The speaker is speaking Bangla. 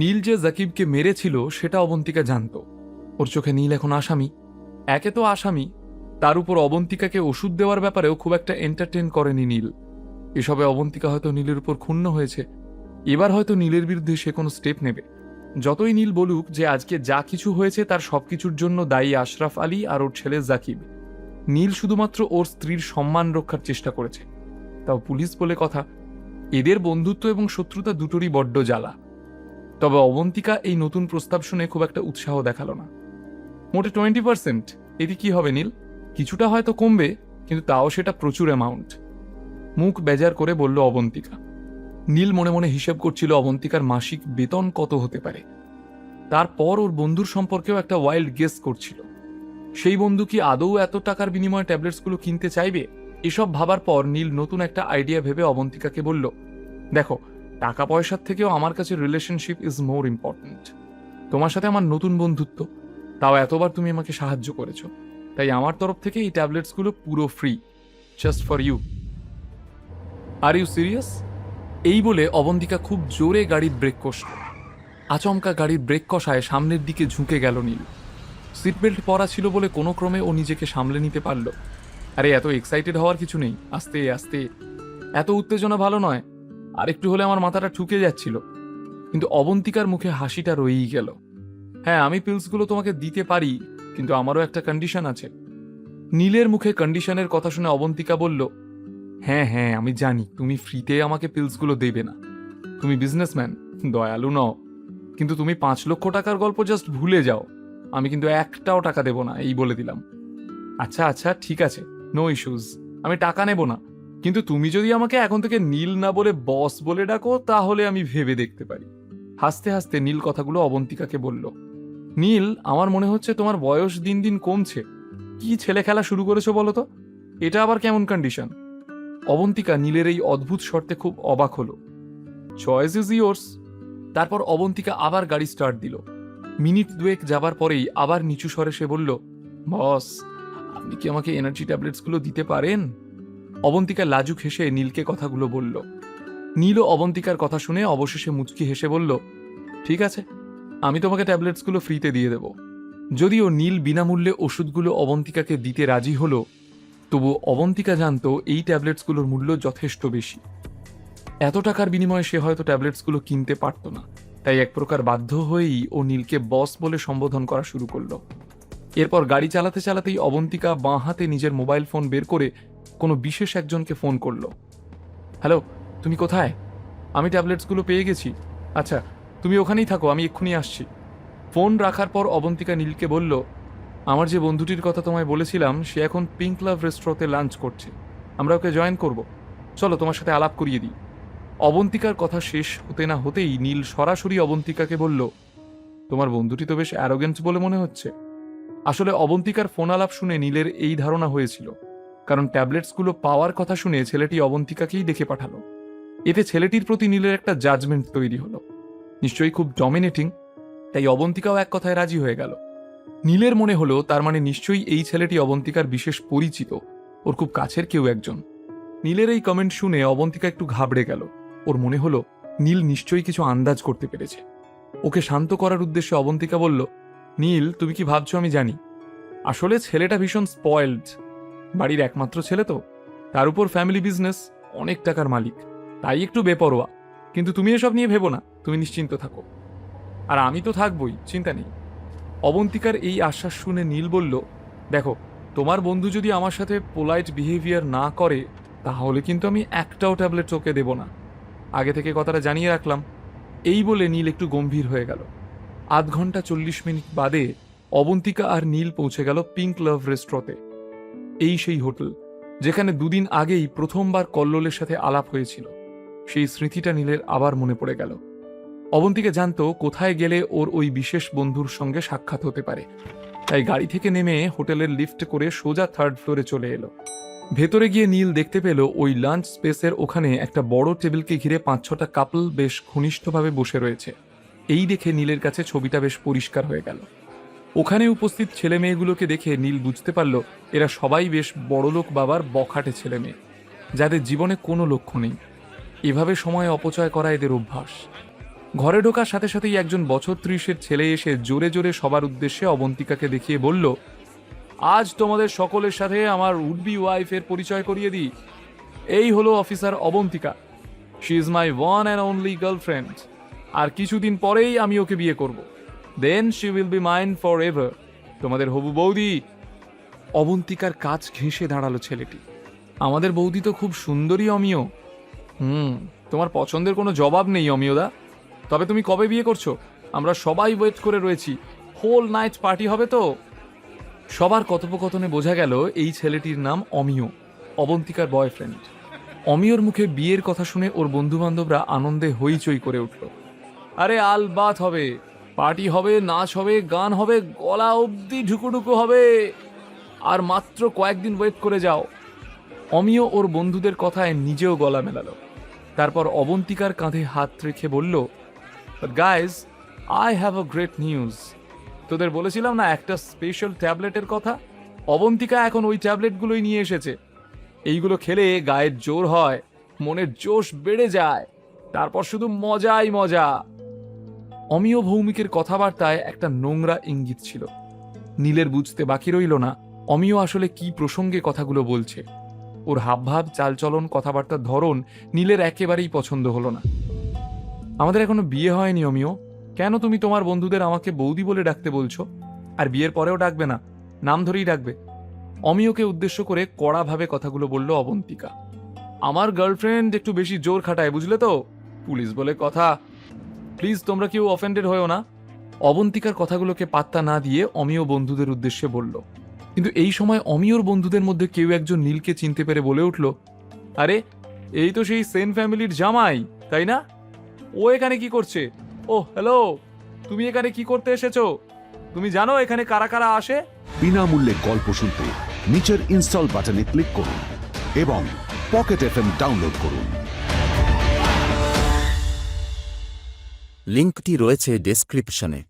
নীল যে জাকিবকে মেরেছিল, সেটা অবন্তিকা জানতো। ওর চোখে নীল এখন আসামি। একে তো আসামি। তার উপর অবন্তিকাকে ওষুধ দেওয়ার ব্যাপারেও খুব একটা এন্টারটেন করেনি নীল। এসবে অবন্তিকা হয়তো নীলের উপর ক্ষুণ্ণ হয়েছে। এবার হয়তো নীলের বিরুদ্ধে সে কোনো স্টেপ নেবে। যতই নীল বলুক যে আজকে যা কিছু হয়েছে তার সবকিছুর জন্য দায়ী আশরাফ আলী আর ওর ছেলে জাকিব। নীল শুধুমাত্র ওর স্ত্রীর সম্মান রক্ষার চেষ্টা করেছে। তাও পুলিশ বলে কথা, এদের বন্ধুত্ব এবং শত্রুতা দুটোরই বড্ড জ্বালা। তবে অবন্তিকা এই নতুন প্রস্তাব শুনে খুব একটা উৎসাহ দেখাল না। মোটে টোয়েন্টি পার্সেন্ট। এতে কি হবে নীল? কিছুটা হয়তো কমবে, কিন্তু তাও সেটা প্রচুর অ্যামাউন্ট মুখ বেজার করে বলল অবন্তিকা। নীল মনে মনে হিসেব করছিল অবন্তিকার মাসিক বেতন কত হতে পারে। তারপর ওর বন্ধুর সম্পর্কেও একটা ওয়াইল্ড গেস করছিল। সেই বন্ধু কি আদৌ এত টাকার বিনিময়ে ট্যাবলেটসগুলো কিনতে চাইবে? এসব ভাবার পর নীল নতুন একটা আইডিয়া ভেবে অবন্তিকাকে বলল, দেখো টাকা পয়সার থেকেও আমার কাছে রিলেশনশিপ ইজ মোর ইম্পর্ট্যান্ট তোমার সাথে আমার নতুন বন্ধুত্ব, তাও এতবার তুমি আমাকে সাহায্য করেছ। তাই আমার তরফ থেকে এই ট্যাবলেটসগুলো পুরো free just for you are you serious এই বলে অবন্তিকা খুব জোরে গাড়ির ব্রেক কষল। আচমকা গাড়ির ব্রেক কষায় সামনের দিকে ঝুঁকে গেল নীল। সিট বেল্ট পরা ছিল বলে কোনো ক্রমে ও নিজেকে সামলে নিতে পারল। আরে এত এক্সাইটেড হওয়ার কিছু নেই। আস্তে আস্তে। এত উত্তেজনা ভালো নয়। আর একটু হলে আমার মাথাটা ঠুকে যাচ্ছিল, কিন্তু অবন্তিকার মুখে হাসিটা রয়েই গেল। হ্যাঁ আমি পিলসগুলো তোমাকে দিতে পারি, কিন্তু আমারও একটা কন্ডিশন আছে। নীলের মুখে কন্ডিশনের কথা শুনে অবন্তিকা বলল হ্যাঁ হ্যাঁ আমি জানি, তুমি ফ্রিতে আমাকে পিলসগুলো দেবে না। তুমি বিজনেসম্যান দয়ালু নও। কিন্তু তুমি পাঁচ লক্ষ টাকার গল্প জাস্ট ভুলে যাও। আমি কিন্তু একটাও টাকা দেব না, এই বলে দিলাম। আচ্ছা আচ্ছা ঠিক আছে নো ইস্যুজ আমি টাকা নেব না। কিন্তু তুমি যদি আমাকে এখন থেকে নীল না বলে বস বলে ডাকো, তাহলে আমি ভেবে দেখতে পারি। হাসতে হাসতে নীল কথাগুলো অবন্তিকাকে বলল, নীল, আমার মনে হচ্ছে তোমার বয়স দিন দিন কমছে। কি ছেলে খেলা শুরু করেছ বলো তো? এটা আবার কেমন কন্ডিশন অবন্তিকা নীলের এই অদ্ভুত শর্তে খুব অবাক হলো। চয়েস ইজ ইয়োর্স তারপর অবন্তিকা আবার গাড়ি স্টার্ট দিল। মিনিট দুয়েক যাবার পরেই আবার নিচু স্বরে সে বলল, বস, আপনি কি আমাকে এনার্জি ট্যাবলেটসগুলো দিতে পারেন? অবন্তিকা লাজুক হেসে নীলকে কথাগুলো বলল। নীলও অবন্তিকার কথা শুনে অবশেষে মুচকি হেসে বলল, ঠিক আছে, আমি তোমাকে ট্যাবলেটসগুলো ফ্রিতে দিয়ে দেব। যদিও নীল বিনামূল্যে ওষুধগুলো অবন্তিকাকে দিতে রাজি হলো, তবু অবন্তিকা জানতো এই ট্যাবলেটসগুলোর মূল্য যথেষ্ট বেশি। এত টাকার বিনিময়ে সে হয়তো ট্যাবলেটসগুলো কিনতে পারত না, তাই এক প্রকার বাধ্য হয়েই ও নীলকে বস বলে সম্বোধন করা শুরু করল। এরপর গাড়ি চালাতে চালাতেই অবন্তিকা বাঁ হাতে নিজের মোবাইল ফোন বের করে কোনো বিশেষ একজনকে ফোন করল। হ্যালো, তুমি কোথায়? আমি ট্যাবলেটসগুলো পেয়ে গেছি। আচ্ছা তুমি ওখানেই থাকো, আমি এক্ষুনি আসছি। ফোন রাখার পর অবন্তিকা নীলকে বলল, আমার যে বন্ধুটির কথা তোমায় বলেছিলাম, সে এখন পিঙ্ক লাভ রেস্টুরেন্টে লাঞ্চ করছে। আমরা ওকে জয়েন করব। চলো, তোমার সাথে আলাপ করিয়ে দিই। অবন্তিকার কথা শেষ হতে না হতেই নীল সরাসরি অবন্তিকাকে বলল, তোমার বন্ধুটি তো বেশ অ্যারোগেন্স বলে মনে হচ্ছে। আসলে অবন্তিকার ফোন আলাপ শুনে নীলের এই ধারণা হয়েছিল। কারণ ট্যাবলেটসগুলো পাওয়ার কথা শুনে ছেলেটি অবন্তিকাকেই দেখে পাঠালো। এতে ছেলেটির প্রতি নীলের একটা জাজমেন্ট তৈরি হলো। নিশ্চয়ই খুব ডমিনেটিং তাই অবন্তিকাও এক কথায় রাজি হয়ে গেল। নীলের মনে হলো, তার মানে নিশ্চয়ই এই ছেলেটি অবন্তিকার বিশেষ পরিচিত, ওর খুব কাছের কেউ একজন। নীলের এই কমেন্ট শুনে অবন্তিকা একটু ঘাবড়ে গেল। ওর মনে হলো, নীল নিশ্চয়ই কিছু আন্দাজ করতে পেরেছে। ওকে শান্ত করার উদ্দেশ্যে অবন্তিকা বলল, নীল, তুমি কি ভাবছ আমি জানি। আসলে ছেলেটা ভীষণ স্পয়েলড বাড়ির একমাত্র ছেলে তো। তার উপর ফ্যামিলি বিজনেস অনেক টাকার মালিক। তাই একটু বেপরোয়া। কিন্তু তুমি এসব নিয়ে ভেবো না, তুমি নিশ্চিন্ত থাকো। আর আমি তো থাকবই, চিন্তা নেই। অবন্তিকার এই আশ্বাস শুনে নীল বলল, দেখো, তোমার বন্ধু যদি আমার সাথে পোলাইট বিহেভিয়ার না করে, তাহলে কিন্তু আমি একটাও ট্যাবলেট ওকে দেব না। আগে থেকে কথাটা জানিয়ে রাখলাম। এই বলে নীল একটু গম্ভীর হয়ে গেল। আধ ঘণ্টা চল্লিশ মিনিট বাদে অবন্তিকা আর নীল পৌঁছে গেল পিঙ্ক লাভ রেস্টুরেন্টে এই সেই হোটেল, যেখানে দুদিন আগেই প্রথমবার কল্লোলের সাথে আলাপ হয়েছিল। সেই স্মৃতিটা নীলের আবার মনে পড়ে গেল। অবন্তিকা জানতো কোথায় গেলে ওর ওই বিশেষ বন্ধুর সঙ্গে সাক্ষাৎ হতে পারে। তাই গাড়ি থেকে নেমে হোটেলের লিফট করে সোজা থার্ড ফ্লোরে চলে এলো। ভেতরে গিয়ে নীল দেখতে পেল ওই লাঞ্চ স্পেসের ওখানে একটা বড় টেবিলকে ঘিরে পাঁচ ছটা কাপল বেশ ঘনিষ্ঠভাবে বসে রয়েছে। এই দেখে নীলের কাছে ছবিটা বেশ পরিষ্কার হয়ে গেল। ওখানে উপস্থিত ছেলে মেয়েগুলোকে দেখে নীল বুঝতে পারল, এরা সবাই বেশ বড়লোক বাবার বখাটে ছেলে মেয়ে, যাদের জীবনে কোনো লক্ষ্য নেই। এভাবে সময় অপচয় করা এদের অভ্যাস। ঘরে ঢোকার সাথে সাথেই একজন বছর ত্রিশের ছেলে এসে জোরে জোরে সবার উদ্দেশ্যে অবন্তিকাকে দেখিয়ে বলল, আজ তোমাদের সকলের সাথে আমার উডবি ওয়াইফের পরিচয় করিয়ে দিই। এই হলো officer Abantika. She is my one and only girlfriend আর কিছুদিন পরেই আমি ওকে বিয়ে করব। Then she will be mind for ever তোমাদের হবু বৌদি, অবন্তিকার কাজ ঘেঁষে দাঁড়াল ছেলেটি। আমাদের বৌদি তো খুব সুন্দরী অমিয়। হুম, তোমার পছন্দের কোনো জবাব নেই অমিয়দা। তবে তুমি কবে বিয়ে করছ? আমরা সবাই ওয়েট করে রয়েছি। হোল নাইট পার্টি হবে তো? সবার কথোপকথনে বোঝা গেল এই ছেলেটির নাম অমিয়, অবন্তিকার বয়ফ্রেন্ড অমিয়র মুখে বিয়ের কথা শুনে ওর বন্ধু বান্ধবরা আনন্দে হইচই করে উঠল। আরে আলবাত হবে। পার্টি হবে, নাচ হবে, গান হবে, গলা অবধি ঢুকুঢুকু হবে। আর মাত্র কয়েকদিন ওয়েট করে যাও। অমিয় ওর বন্ধুদের কথায় নিজেও গলা মেলালো। তারপর অবন্তিকার কাঁধে হাত রেখে বলল guys I have a great news তোদের বলেছিলাম না একটা স্পেশাল ট্যাবলেটের কথা? অবন্তিকা এখন ওই ট্যাবলেটগুলোই নিয়ে এসেছে। এইগুলো খেলে গায়ের জোর হয়, মনের জোশ বেড়ে যায়। তারপর শুধু মজাই মজা। অমিয় ভৌমিকের কথাবার্তায় একটা নোংরা ইঙ্গিত ছিল। নীলের বুঝতে বাকি রইল না, অমিয় আসলে কি প্রসঙ্গে কথাগুলো বলছে। ওর হাবভাব, চালচলন, কথাবার্তার ধরন নীলের একেবারেই পছন্দ হলো না। আমাদের এখনও বিয়ে হয়নি, অমিয়। কেন তুমি তোমার বন্ধুদের আমাকে বৌদি বলে ডাকতে বলছো? আর বিয়ের পরেও ডাকবে না, নাম ধরেই ডাকবে। অমিয়কে উদ্দেশ্য করে কড়াভাবে কথাগুলো বলল অবন্তিকা। আমার গার্লফ্রেন্ড একটু বেশি জোর খাটায়, বুঝলে তো? পুলিশ বলে কথা প্লিজ তোমরা কেউ অফেন্ডেড হয়েও না। অবন্তিকার কথাগুলোকে পাত্তা না দিয়ে অমিয় বন্ধুদের উদ্দেশ্যে বলল, কিন্তু এই সময় অমিয়র বন্ধুদের মধ্যে কেউ একজন নীলকে চিনতে পেরে বলে উঠল, আরে, এই তো সেই সেন ফ্যামিলির জামাই, তাই না? ও এখানে কি করছে? ও হ্যালো, তুমি এখানে কি করতে এসেছ? তুমি জানো এখানে কারা কারা আসে? বিনামূল্যে গল্প শুনতে নিচের ইনস্টল বাটনে ক্লিক করুন এবং পকেট এফ ডাউনলোড করুন। লিঙ্কটি রয়েছে ডেসক্রিপশনে।